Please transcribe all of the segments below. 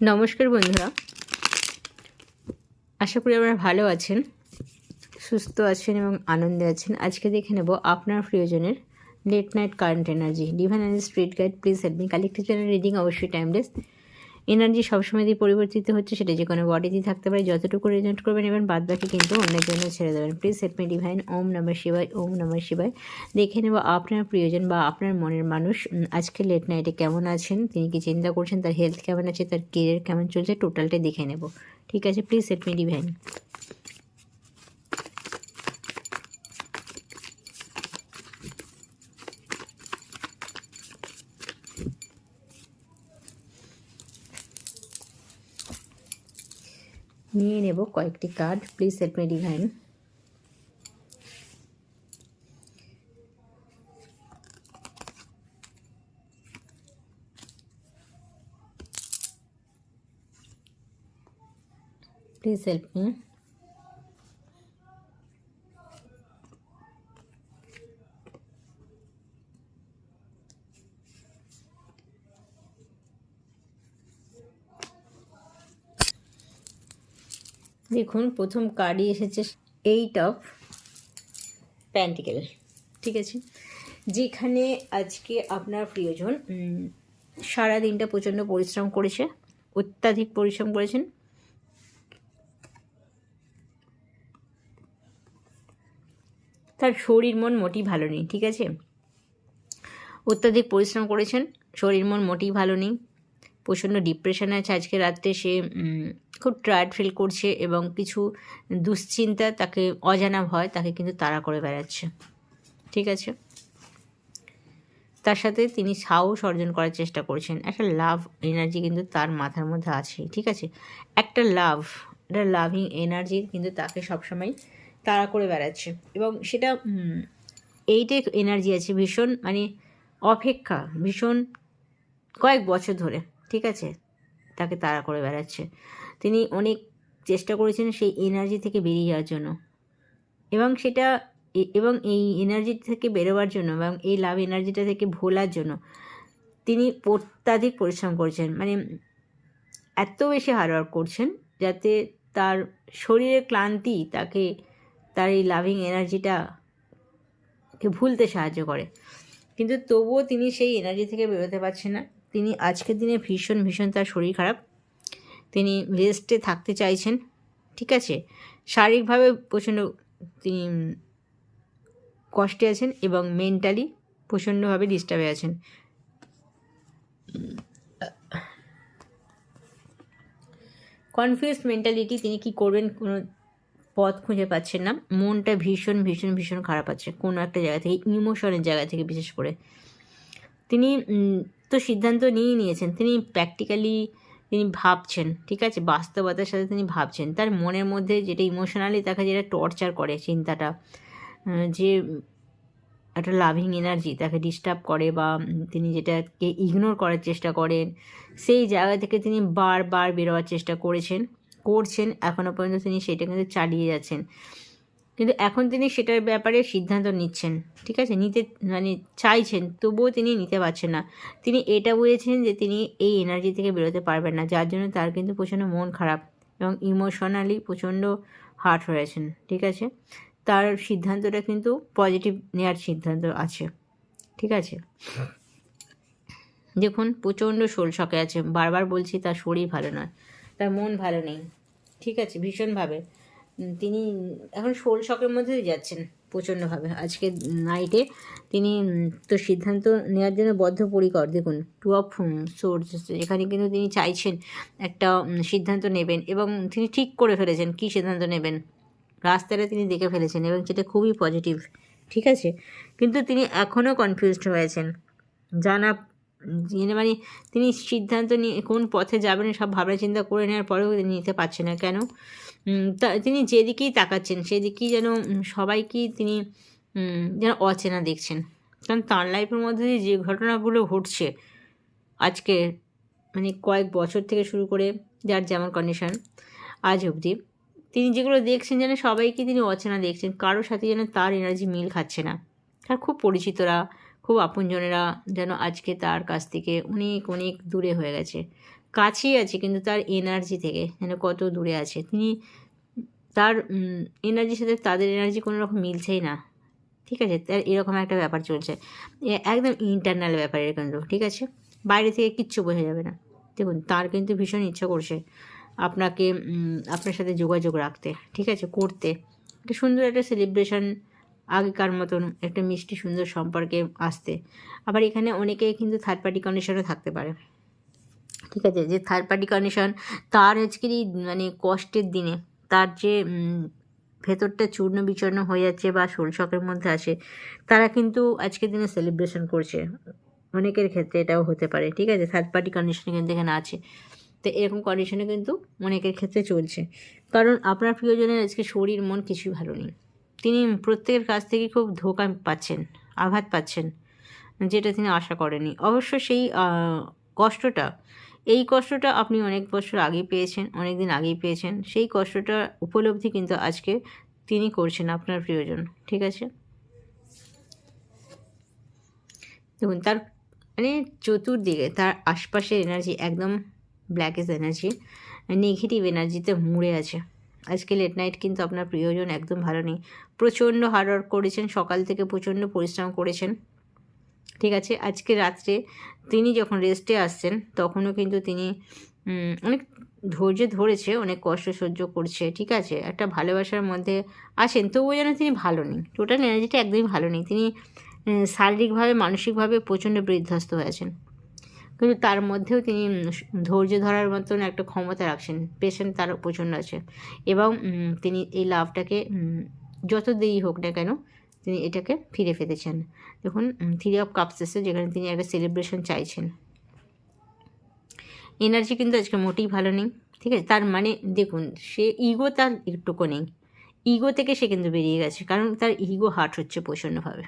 নমস্কার বন্ধুরা। আশা করি আপনারা ভালো আছেন, সুস্থ আছেন এবং আনন্দে আছেন। আজকে দেখে নেব আপনার প্রিয়জনের late night current energy divine energy street guide please help me channel reading অবশ্যই টাইমলেস এনার্জি সবসময় দিয়ে পরিবর্তিত হচ্ছে, সেটা যে কোনো বডিতেই থাকতে পারে, যতটুকু রেজেন্ট করবেন এবং বাদ বাকি কিন্তু অন্যের জন্য ছেড়ে দেবেন। প্লিজ হেল্প মি ডিভাইন ওম নমঃ শিবায় ওম নমঃ শিবায় দেখে নেব আপনার প্রিয়জন বা আপনার মনের মানুষ আজকে লেট নাইটে কেমন আছেন, তিনি কি চিন্তা করছেন, তার হেলথ কেমন আছে, তার কেরিয়ার কেমন চলছে টোটালটাই দেখে নেব। ঠিক আছে প্লিজ হেল্প মি ডিভাইন নিয়ে নেব কয়েকটি card. Please help me divine please help me দেখুন, প্রথম কার্ডই এসেছে এইট অফ প্যান্টিকেল ঠিক আছে? যেখানে আজকে আপনার প্রিয়জন সারা দিনটা প্রচণ্ড পরিশ্রম করেছে, অত্যাধিক পরিশ্রম করেছেন। তার শরীর মন মোটেই ভালো নেই, ঠিক আছে? অত্যাধিক পরিশ্রম করেছেন, শরীর মন মোটেই ভালো নেই। প্রচণ্ড ডিপ্রেশনে আছে আজকে রাত্রে, সে খুব টায়ার্ড ফিল করছে এবং কিছু দুশ্চিন্তা তাকে অজানা ভয় তাকে কিন্তু তাড়া করে বেড়াচ্ছে। ঠিক আছে? তার সাথে তিনি সাহস অর্জন করার চেষ্টা করছেন। একটা লাভ এনার্জি কিন্তু তার মাথার মধ্যে আছে, ঠিক আছে? একটা লাভ একটা লাভিং এনার্জি কিন্তু তাকে সবসময় তাড়া করে বেড়াচ্ছে। এবং সেটা এইটাই এনার্জি আছে ভীষণ মানে অপেক্ষা, ভীষণ কয়েক বছর ধরে, ঠিক আছে? তাকে তাড়া করে বেড়াচ্ছে। তিনি অনেক চেষ্টা করেছেন সেই এনার্জি থেকে বেরিয়ে যাওয়ার জন্য। এবং সেটা এবং এই এনার্জি থেকে বেরোবার জন্য এবং এই লাভ এনার্জিটা থেকে ভোলার জন্য তিনি অত্যাধিক পরিশ্রম করছেন। মানে এত বেশি হার্ডওয়ার্ক করছেন যাতে তার শরীরের ক্লান্তি তাকে তার এই লাভিং এনার্জিটা কে ভুলতে সাহায্য করে। কিন্তু তবুও তিনি সেই এনার্জি থেকে বেরোতে পারছেন না। তিনি আজকের দিনে ভীষণ ভীষণ তার শরীর খারাপ। তিনি রেস্টে থাকতে চাইছেন, ঠিক আছে? শারীরিকভাবে প্রচণ্ড তিনি কষ্টে আছেন এবং মেন্টালি প্রচণ্ডভাবে ডিস্টার্বে আছেন। কনফিউজ মেন্টালিটি তিনি কি করবেন কোনো পথ খুঁজে পাচ্ছেন না। মনটা ভীষণ ভীষণ ভীষণ খারাপ আছে কোনো একটা জায়গা থেকে ইমোশনের জায়গা থেকে বিশেষ করে। তিনি তো সিদ্ধান্ত নিয়ে নিয়েছেন। তিনি প্র্যাকটিক্যালি তিনি ভাবছেন, ঠিক আছে? বাস্তবতার সাথে তিনি ভাবছেন। তার মনের মধ্যে যেটা ইমোশনালি তাকে যেটা টর্চার করে চিন্তাটা যে একটা লাভিং এনার্জি তাকে ডিস্টার্ব করে বা তিনি যেটাকে ইগনোর করার চেষ্টা করেন, সেই জায়গা থেকে তিনি বারবার বেরোয়ার চেষ্টা করেছেন, করছেন। এখনও পর্যন্ত তিনি সেটা কিন্তু চালিয়ে যাচ্ছেন। কিন্তু এখন তিনি সেটার ব্যাপারে সিদ্ধান্ত নিচ্ছেন, ঠিক আছে? নিতে মানে চাইছেন, তবুও তিনি নিতে পারছেন না। তিনি এটা বুঝেছেন যে তিনি এই এনার্জি থেকে বেরোতে পারবেন না, যার জন্য তার কিন্তু প্রচণ্ড মন খারাপ এবং ইমোশনালি প্রচণ্ড হার্ট হয়েছেন, ঠিক আছে? তার সিদ্ধান্তটা কিন্তু পজিটিভ নেওয়ার সিদ্ধান্ত আছে, ঠিক আছে? দেখুন, প্রচণ্ড শোল শখে আছে, বারবার বলছি তার শরীর ভালো নয়, তার মন ভালো নেই, ঠিক আছে? ভীষণভাবে। তিনি এখন শোল শখের মধ্যে যাচ্ছেন প্রচণ্ডভাবে। আজকে নাইটে তিনি তো সিদ্ধান্ত নেওয়ার জন্য বদ্ধপরিকর। দেখুন টু অফ সোর্স এখানে কিন্তু তিনি চাইছেন একটা সিদ্ধান্ত নেবেন এবং তিনি ঠিক করে ফেলেছেন কী সিদ্ধান্ত নেবেন। রাস্তাটা তিনি দেখে ফেলেছেন এবং সেটা খুবই পজিটিভ ঠিক আছে? কিন্তু তিনি এখনও কনফিউজড হয়েছেন। জেনে মানে তিনি সিদ্ধান্ত নিয়ে কোন পথে যাবেন সব ভাবনা চিন্তা করে নেওয়ার পরেও তিনি নিতে পারছে না কেন? তিনি যেদিকেই তাকাচ্ছেন, সেদিকেই যেন সবাইকেই তিনি যেন অচেনা দেখছেন। কারণ তার লাইফের মধ্যে দিয়ে যে ঘটনাগুলো ঘটছে আজকে মানে কয়েক বছর থেকে শুরু করে যার যেমন কন্ডিশন আজ অবধি, তিনি যেগুলো দেখছেন যেন সবাইকে তিনি অচেনা দেখছেন। কারোর সাথে যেন তার এনার্জি মিল খাচ্ছে না। তার খুব পরিচিতরা খুব আপনজনেরা যেন আজকে তার কাছ থেকে অনেক অনেক দূরে হয়ে গেছে। কাছেই আছে, কিন্তু তার এনার্জি থেকে যেন কত দূরে আছে। তিনি তার এনার্জির সাথে তাদের এনার্জি কোনো রকম মিলছেই না। ঠিক আছে? তার এরকম একটা ব্যাপার চলছে। একদম ইন্টারনাল ব্যাপার কিন্তু ঠিক আছে? বাইরে থেকে কিচ্ছু বোঝা যাবে না। দেখুন, তার কিন্তু ভীষণ ইচ্ছা করছে আপনাকে আপনার সাথে যোগাযোগ রাখতে, ঠিক আছে? করতে। একটা সুন্দর একটা সেলিব্রেশন আগেকার মতন একটা মিষ্টি সুন্দর সম্পর্কে আসতে। আবার এখানে অনেকে কিন্তু থার্ড পার্টি কন্ডিশনও থাকতে পারে। ঠিক আছে, যে থার্ড পার্টি কন্ডিশন তার আজকের এই মানে কষ্টের দিনে, তার যে ভেতরটা চূর্ণ বিচূর্ণ হয়ে যাচ্ছে বা শোলশকের মধ্যে আছে, তারা কিন্তু আজকের দিনে সেলিব্রেশন করছে। অনেকের ক্ষেত্রে এটাও হতে পারে। ঠিক আছে থার্ড পার্টি কন্ডিশনে কিন্তু এখানে আছে। তো এরকম কন্ডিশনে কিন্তু অনেকের ক্ষেত্রে চলছে। কারণ আপনার প্রিয়জনের আজকে শরীর, মন কিছুই ভালো নেই। তিনি প্রত্যেকের কাছ থেকে খুব ধোকা পাচ্ছেন, আঘাত পাচ্ছেন, যেটা তিনি আশা করেনি অবশ্য সেই কষ্টটা, এই কষ্টটা আপনি অনেক বছর আগেই পেয়েছেন, অনেক দিন আগেই পেয়েছেন, সেই কষ্টটা উপলব্ধি কিন্তু আজকে তিনি করছেন আপনার প্রিয়জন, ঠিক আছে? দেখুন, তার মানে চতুর্দিকে তার আশপাশের এনার্জি একদম ব্ল্যাকেজ এনার্জি নেগেটিভ এনার্জিতে মুড়ে আছে। আজকে লেট নাইট কিন্তু আপনার প্রিয়জন একদম ভালো নেই। প্রচণ্ড হার্ডওয়ার্ক করেছেন, সকাল থেকে প্রচণ্ড পরিশ্রম করেছেন। ঠিক আছে? আজকে রাত্রে তিনি যখন রেস্টে আসছেন, তখনও কিন্তু তিনি অনেক ধৈর্য ধরেছে, অনেক কষ্ট সহ্য করছে। ঠিক আছে? একটা ভালোবাসার মধ্যে আছেন, তবুও যেন তিনি ভালো নেই। টোটাল এনার্জিটা একদমই ভালো নেই। তিনি শারীরিকভাবে, মানসিকভাবে প্রচণ্ড বিধ্বস্ত হয়েছেন কিন্তু তার মধ্যেও তিনি ধৈর্য ধরার মতন একটা ক্ষমতা রাখছেন। পেশেন্ট তার প্রচণ্ড আছে। এবং তিনি এই লাভটাকে যত দেরি হোক না কেন তিনি এটাকে ফিরে চান দেখুন থ্রি অফ কাপস এসে যেখানে তিনি একটা সেলিব্রেশন চাইছেন। এনার্জি কিন্তু আজকে মোটেই ভালো নেই, ঠিক আছে? তার মানে দেখুন, সে ইগো তার একটুকু নেই। ইগো থেকে সে কিন্তু বেরিয়ে গেছে, কারণ তার ইগো হার্ট হচ্ছে প্রচণ্ডভাবে।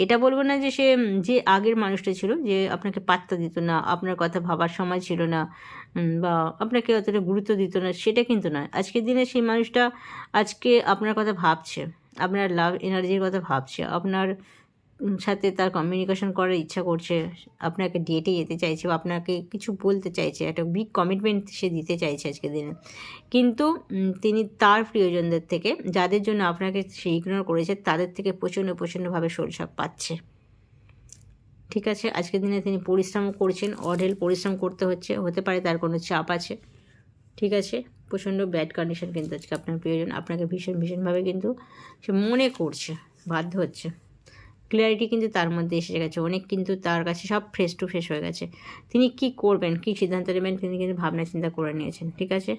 এটা বলব না যে সে যে আগের মানুষটা ছিল, যে আপনাকে পাত্তা দিত না, আপনার কথা ভাবার সময় ছিল না বা আপনাকে অতটা গুরুত্ব দিত না, সেটা কিন্তু নয়। আজকের দিনে সেই মানুষটা আজকে আপনার কথা ভাবছে, আপনার লাভ এনার্জির কথা ভাবছে, আপনার সাথে তার কমিউনিকেশন করার ইচ্ছা করছে, আপনাকে ডেটে যেতে চাইছে বা আপনাকে কিছু বলতে চাইছে, একটা বিগ কমিটমেন্ট সে দিতে চাইছে আজকের দিনে। কিন্তু তিনি তার প্রিয়জনদের থেকে, যাদের জন্য আপনাকে সে ইগনোর করেছে, তাদের থেকে প্রচণ্ড প্রচণ্ডভাবে সরষাপ পাচ্ছে। ঠিক আছে, আজকের দিনে তিনি পরিশ্রমও করছেন, অঢেল পরিশ্রম করতে হচ্ছে, হতে পারে তার কোনো চাপ আছে। ঠিক আছে প্রচণ্ড ব্যাড কন্ডিশন কিন্তু আজকে আপনার প্রিয়জন, আপনাকে ভীষণ ভীষণভাবে কিন্তু সে মনে করছে, বাধ্য হচ্ছে। ক্লিয়ারিটি কিন্তু তার মধ্যে এসে গেছে। অনেক কিন্তু তার কাছে সব ফ্রেশ টু ফ্রেশ হয়ে গেছে। তিনি কি করবেন, কি সিদ্ধান্ত নেবেন, তিনি কিন্তু ভাবনা চিন্তা করে নিয়েছেন, ঠিক আছে?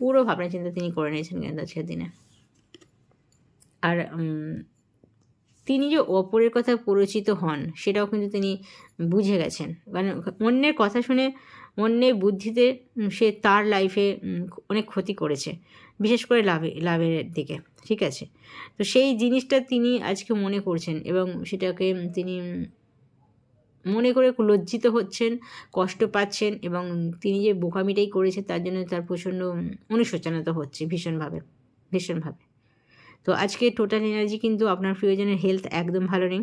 পুরো ভাবনা চিন্তা তিনি করে নিয়েছেন কিন্তু আজকের দিনে। আর তিনি যে অপরের কথা পরিচিত হন, সেটাও কিন্তু তিনি বুঝে গেছেন। মানে অন্যের কথা শুনে অন্যের বুদ্ধিতে সে তার লাইফে অনেক ক্ষতি করেছে। বিশেষ করে লাভে, লাভের দিকে, ঠিক আছে? তো সেই জিনিসটা তিনি আজকে মনে করছেন এবং সেটাকে তিনি মনে করে লজ্জিত হচ্ছেন, কষ্ট পাচ্ছেন এবং তিনি যে বোকামিটাই করেছে তার জন্য তার প্রচণ্ড অনুশোচনা হচ্ছে ভীষণভাবে ভীষণভাবে। তো আজকে টোটাল এনার্জি কিন্তু আপনার প্রিয়জনের হেলথ একদম ভালো নেই।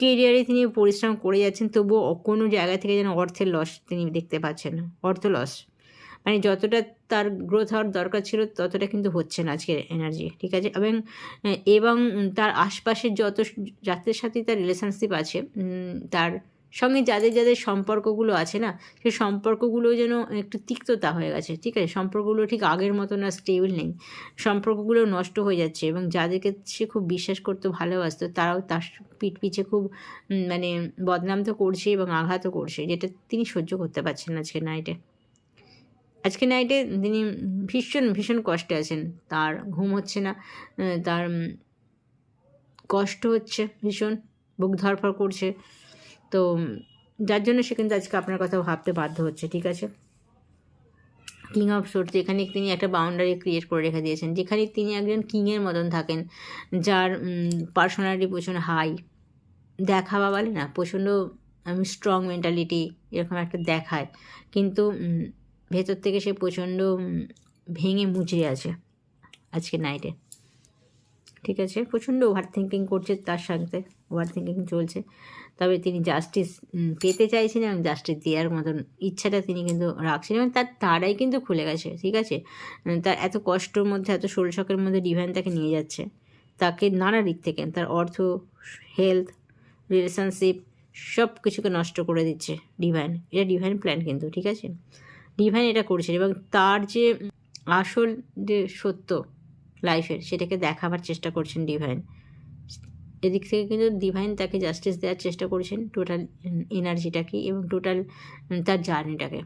কেরিয়ারে তিনি পরিশ্রম করে যাচ্ছেন, তবুও কোনো জায়গা থেকে যেন অর্থের লস তিনি দেখতে পাচ্ছেন, অর্থ লস। মানে যতটা তার গ্রোথ হওয়ার দরকার ছিল, ততটা কিন্তু হচ্ছে না আজকের এনার্জি ঠিক আছে? এবং এবং তার আশপাশের যত যাদের সাথে তার রিলেশনশিপ আছে তার সঙ্গে যাদের যাদের সম্পর্কগুলো আছে না সেই সম্পর্কগুলো যেন একটু তিক্ততা হয়ে গেছে, ঠিক আছে? সম্পর্কগুলো ঠিক আগের মতো না স্টেবল নেই। সম্পর্কগুলো নষ্ট হয়ে যাচ্ছে এবং যাদেরকে সে খুব বিশ্বাস করতো, ভালোবাসতো, তারাও তার পিঠ পিছে খুব মানে বদনাম তো করছে এবং আঘাতও করছে, যেটা তিনি সহ্য করতে পারছেন আজকে নাইটে আজকে নাইটে তিনি ভীষণ ভীষণ কষ্টে আছেন। তার ঘুম হচ্ছে না তার কষ্ট হচ্ছে ভীষণ, বুক ধরফর করছে। তো যার জন্য সে কিন্তু আজকে আপনার কথা ভাবতে বাধ্য হচ্ছে, ঠিক আছে? কিং অফ সোর্স যেখানে তিনি একটা বাউন্ডারি ক্রিয়েট করে রেখে দিয়েছেন, যেখানে তিনি একজন কিংয়ের মতন থাকেন, যার পার্সোনালিটি প্রচণ্ড হাই দেখা বা বলে না প্রচণ্ড আমি স্ট্রং মেন্টালিটি এরকম একটা দেখায়, কিন্তু ভেতর থেকে সে প্রচণ্ড ভেঙে মুচড়ে আছে আজকে নাইটে ঠিক আছে? প্রচণ্ড ওভার থিঙ্কিং করছে তার সাথে। ওভার থিঙ্কিং চলছে। তবে তিনি জাস্টিস পেতে চাইছেন এবং জাস্টিস দেওয়ার মতন ইচ্ছাটা তিনি কিন্তু রাখছেন এবং তার তারাই কিন্তু খুলে গেছে, ঠিক আছে? তার এত কষ্টর মধ্যে, এত শোলশকের মধ্যে ডিভাইন তাকে নিয়ে যাচ্ছে। তাকে নানা দিক থেকে তার অর্থ হেলথ রিলেশনশিপ সব কিছুকে নষ্ট করে দিচ্ছে ডিভাইন এটা ডিভাইন প্ল্যান কিন্তু, ঠিক আছে? ডিভাইন এটা করছে এবং তার যে আসল যে সত্য লাইফের, সেটাকে দেখাবার চেষ্টা করছেন ডিভাইন এদিক থেকে কিন্তু ডিভাইন তাকে জাস্টিস দেওয়ার চেষ্টা করছেন টোটাল এনার্জিটাকে এবং টোটাল তার জার্নিটাকে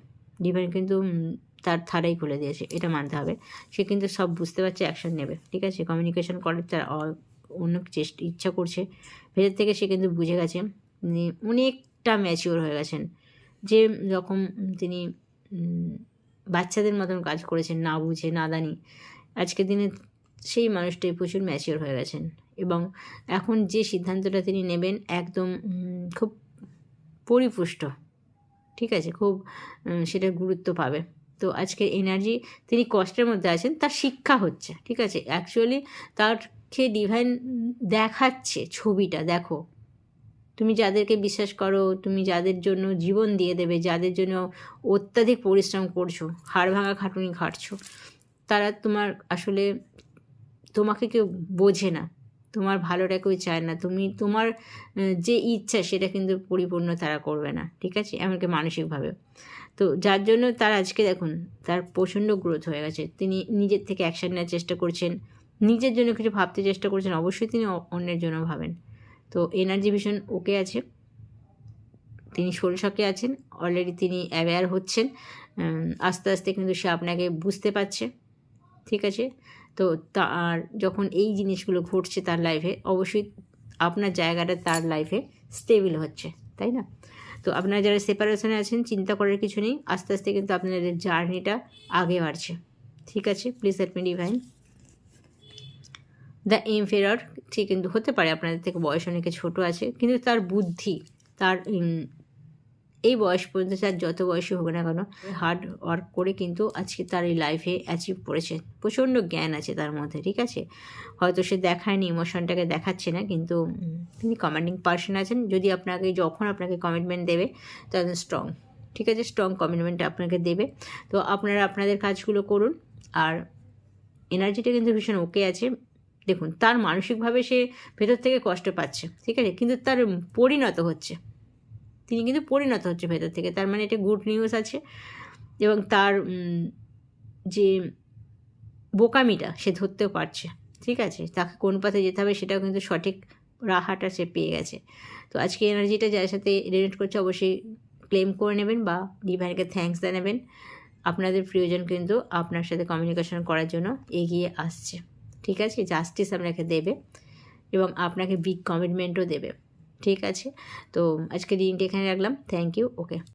ডিভাইন কিন্তু তার থারাই খুলে দিয়েছে, এটা মানতে হবে। সে কিন্তু সব বুঝতে পারছে অ্যাকশন নেবে, ঠিক আছে? কমিউনিকেশন করার তার অন্য চেষ্টা, ইচ্ছা করছে। ভেতর থেকে সে কিন্তু বুঝে গেছে অনেকটা ম্যাচিওর হয়ে গেছেন। যে রকম তিনি বাচ্চাদের মতন কাজ করেছেন, না বুঝে নাদানি আজকের দিনে সেই মানুষটাই প্রচুর ম্যাচিওর হয়ে গেছেন। এবং এখন যে সিদ্ধান্তটা তিনি নেবেন একদম খুব পরিপুষ্ট। ঠিক আছে? খুব সেটা গুরুত্ব পাবে। তো আজকের এনার্জি তিনি কষ্টের মধ্যে আছেন, তার শিক্ষা হচ্ছে। ঠিক আছে? অ্যাকচুয়ালি তারকে ডিভাইন দেখাচ্ছে ছবিটা, দেখো। তুমি যাদেরকে বিশ্বাস করো, তুমি যাদের জন্য জীবন দিয়ে দেবে, যাদের জন্য অত্যাধিক পরিশ্রম করছ হাড় ভাঙা খাটুনি খাটছো তারা তোমার আসলে তোমাকে কেউ বোঝে না। তোমার ভালোটা কেউ চায় না। তুমি, তোমার যে ইচ্ছা সেটা কিন্তু পরিপূর্ণ তারা করবে না, ঠিক আছে? এমনকি মানসিকভাবে তো যার জন্য তার আজকে দেখুন, তার প্রচণ্ড গ্রোথ হয়ে গেছে। তিনি নিজের থেকে অ্যাকশান নেওয়ার চেষ্টা করছেন, নিজের জন্য কিছু ভাবতে চেষ্টা করছেন, অবশ্যই তিনি অন্যের জন্য ভাবেন। তো এনার্জি ভীষণ ওকে আছে। তিনি শোলশকে আছেন অলরেডি তিনি অ্যাওয়্যার হচ্ছেন। আস্তে আস্তে কিন্তু সে আপনাকে বুঝতে পারছে, ঠিক আছে? তো তার যখন এই জিনিসগুলো ঘটছে তার লাইফে অবশ্যই আপনার জায়গাটা তার লাইফে স্টেবল হচ্ছে, তাই না? তো আপনারা যারা সেপারেশনে আছেন, চিন্তা করার কিছু নেই। আস্তে আস্তে কিন্তু আপনাদের জার্নিটা আগে বাড়ছে। ঠিক আছে? Please help me divine the emperor ঠিক, কিন্তু হতে পারে, আপনাদের থেকে বয়স অনেকে ছোট আছে, কিন্তু তার বুদ্ধি, তার এই বয়স পর্যন্ত তার যত বয়সী হোক না কেন হার্ড ওয়ার্ক করে কিন্তু আজকে তার এই লাইফে অ্যাচিভ করেছে। প্রচণ্ড জ্ঞান আছে তার মধ্যে, ঠিক আছে? হয়তো সে দেখায়নি ইমোশনটাকে দেখাচ্ছে না, কিন্তু তিনি কমান্ডিং পার্সন আছেন। যদি আপনাকে, যখন আপনাকে কমিটমেন্ট দেবে, তখন স্ট্রং ঠিক আছে? স্ট্রং কমিটমেন্ট আপনাকে দেবে। তো আপনারা আপনাদের কাজগুলো করুন, আর এনার্জিটা কিন্তু ভীষণ ওকে আছে। দেখুন, তার মানসিকভাবে সে ভেতর থেকে কষ্ট পাচ্ছে, ঠিক আছে? কিন্তু তার পরিণত হচ্ছে। তিনি কিন্তু পরিণত হচ্ছে ভেতর থেকে। তার মানে এটা গুড নিউজ আছে এবং তার যে বোকামিটা সে ধরতেও পারছে, ঠিক আছে? তাকে কোন পথে যেতে হবে সেটাও কিন্তু সঠিক রাহাটা সে পেয়ে গেছে। তো আজকে এনার্জিটা যার সাথে রিলেট করছে অবশ্যই ক্লেম করে নেবেন বা ডিভাইনকে থ্যাঙ্কস জানাবেন। আপনাদের প্রিয়জন কিন্তু আপনার সাথে কমিউনিকেশন করার জন্য এগিয়ে আসছে, ঠিক আছে? জাস্টিস আপনাকে দেবে এবং আপনাকে বিগ কমিটমেন্টও দেবে। ঠিক আছে? তো আজকে দিনটি এখানে রাখলাম। Thank you okay